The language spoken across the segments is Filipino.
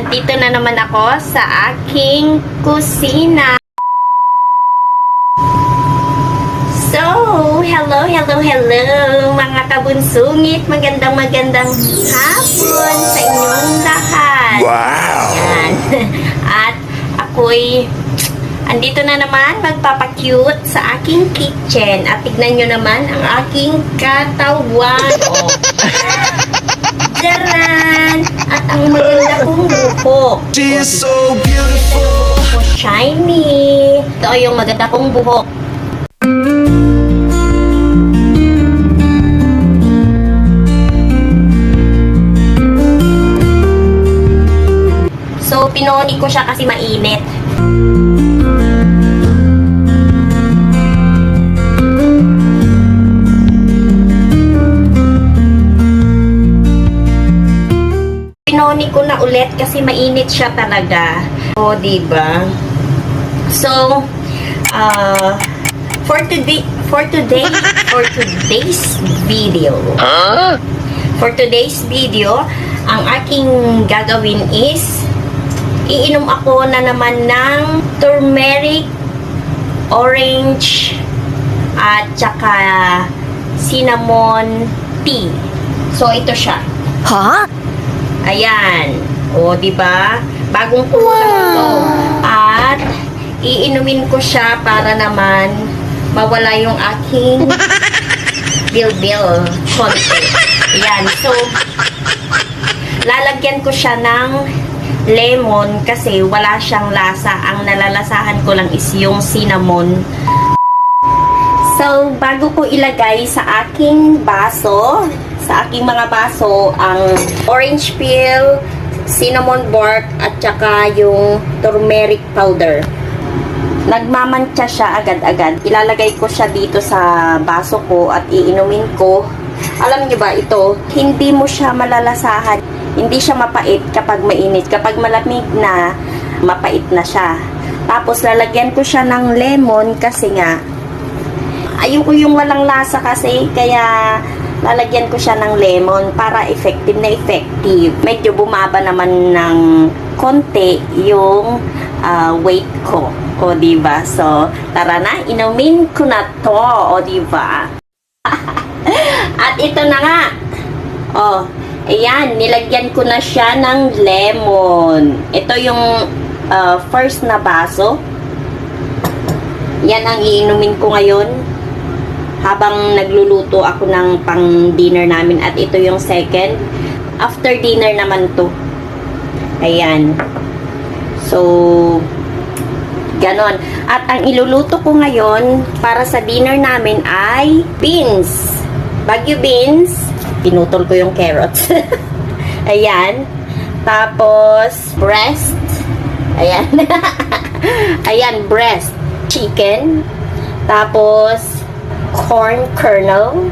andito na naman ako sa aking kusina. So, hello, hello, hello, mga kabunsungit. Magandang magandang hapon sa inyong lahat. Wow! Yan. At ako'y andito na naman magpapacute sa aking kitchen. At tignan nyo naman ang aking katawan. Oh. Jaran! At ang maganda buhok. She's so beautiful. Shiny! Ito yung maganda kong buhok. So, pinoni ko siya kasi mainit. Pinoni ko na ulit kasi mainit siya talaga. O, di ba? So, uh, for today, for today, for today's video, Huh? for today's video, ang aking gagawin is iinom ako na naman ng turmeric, orange, at saka cinnamon tea. So, ito siya. Huh? Ayan. O, di ba? Bagong kulang ito. At iinumin ko siya para naman mawala yung aking bil-bil konti. Ayan. So, lalagyan ko siya ng lemon kasi wala siyang lasa. Ang nalalasahan ko lang is yung cinnamon. So, bago ko ilagay sa aking baso, sa aking mga baso, ang orange peel, cinnamon bark, at saka yung turmeric powder. Nagmamantsa siya agad-agad. Ilalagay ko siya dito sa baso ko at iinumin ko. Alam niyo ba ito, hindi mo siya malalasahan. Hindi siya mapait kapag mainit. Kapag malamig na, mapait na siya. Tapos lalagyan ko siya ng lemon kasi nga ayoko yung walang lasa kasi kaya lalagyan ko siya ng lemon para effective na effective. Medyo bumaba naman ng konti yung ah, weight ko. O, di ba? So, tara na, inumin ko na to. O, di ba? At ito na nga. Oh, ayan, nilagyan ko na siya ng lemon. Ito yung ah, first na baso. Yan ang iinumin ko ngayon habang nagluluto ako ng pang dinner namin at ito yung second after dinner naman to. Ayan. So ganon. At ang iluluto ko ngayon para sa dinner namin ay beans. Bagyo beans. Pinutol ko yung carrots. Ayan. Tapos breast. Ayan. Ayan breast. Chicken. Tapos corn kernel,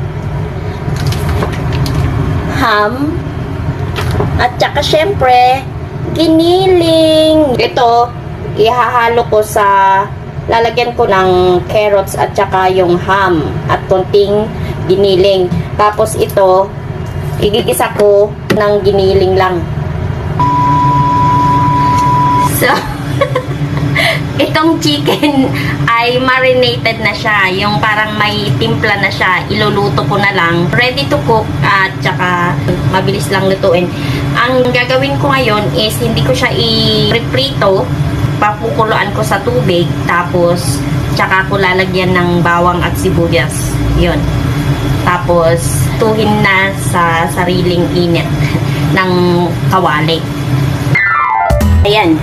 ham, at saka syempre, giniling. Ito, ihahalo ko sa, lalagyan ko ng carrots at saka yung ham at konting giniling. Tapos ito, igigisa ko ng giniling lang. So, itong chicken ay marinated na siya. Yung parang may timpla na siya. Iluluto ko na lang. Ready to cook at saka mabilis lang lutuin. Ang gagawin ko ngayon is hindi ko siya i-reprito. Papukuluan ko sa tubig. Tapos tsaka ko lalagyan ng bawang at sibuyas. Yun. Tapos tuhin na sa sariling init ng kawali. Ayan.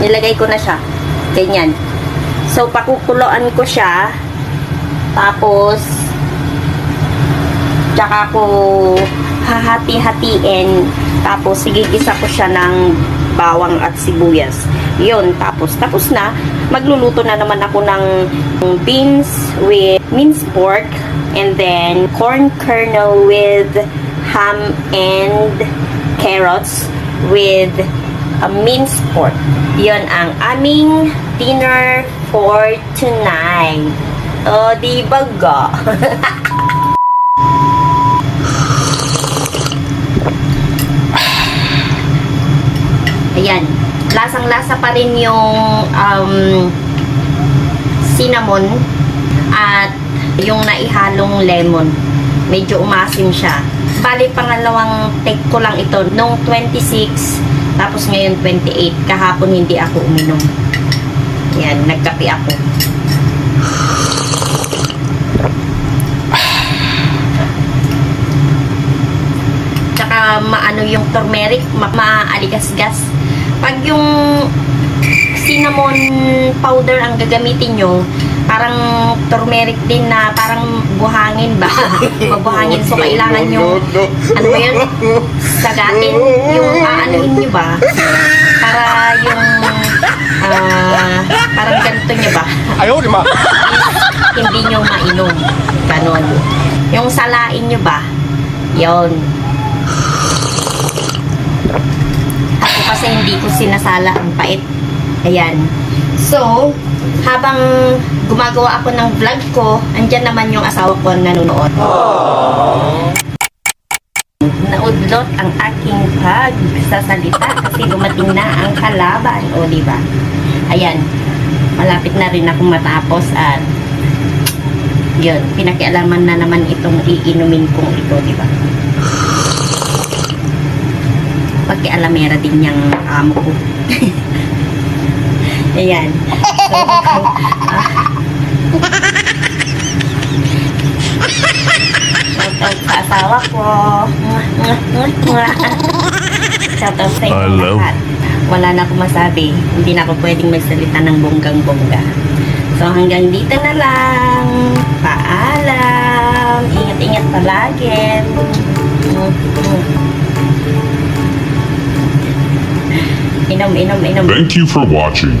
Nilagay ko na siya. Ganyan. So, pakukuloan ko siya. Tapos, tsaka ko hahati-hatiin. Tapos, sigigisa ko siya ng bawang at sibuyas. Yun. Tapos, tapos na. Magluluto na naman ako ng beans with minced pork. And then, corn kernel with ham and carrots with a minced pork. Yon ang aming dinner for tonight. O, di ba ga? Ayan. Lasang-lasa pa rin yung um, cinnamon at yung naihalong lemon. Medyo umasim siya. Bali, pangalawang take ko lang ito nung 26, tapos ngayon 28. Kahapon hindi ako uminom. Yan, nagkape ako. Tsaka maano yung turmeric, ma maaligas-gas. Pag yung cinnamon powder ang gagamitin nyo, parang turmeric din na parang buhangin ba? Mabuhangin. So, kailangan yung, ano ba yun? sagatin yung ah, aanuin niyo ba? Para yung uh, parang ganito niyo ba? Ayaw, di ba? hindi niyo mainom. Ganon. Yung salain niyo ba? Yon. Ako kasi hindi ko sinasala ang pait. Ayan. So, habang gumagawa ako ng vlog ko, andyan naman yung asawa ko nanonood. Aww. Naudlot ang aking pagsasalita kasi dumating na ang kalaban. O, di ba? Ayan. Malapit na rin ako matapos at yun, pinakialaman na naman itong iinumin kong ito, di ba? Pagkialamera din niyang amo ko. Ayan. So, Shoutout sa asawa ko. Mwah. Shoutout sa inyo lahat. Wala na akong masabi. Hindi na ako pwedeng magsalita ng bonggang-bongga. So hanggang dito na lang. Paalam. Ingat-ingat palagi. Inom, inom, inom. Thank you for watching.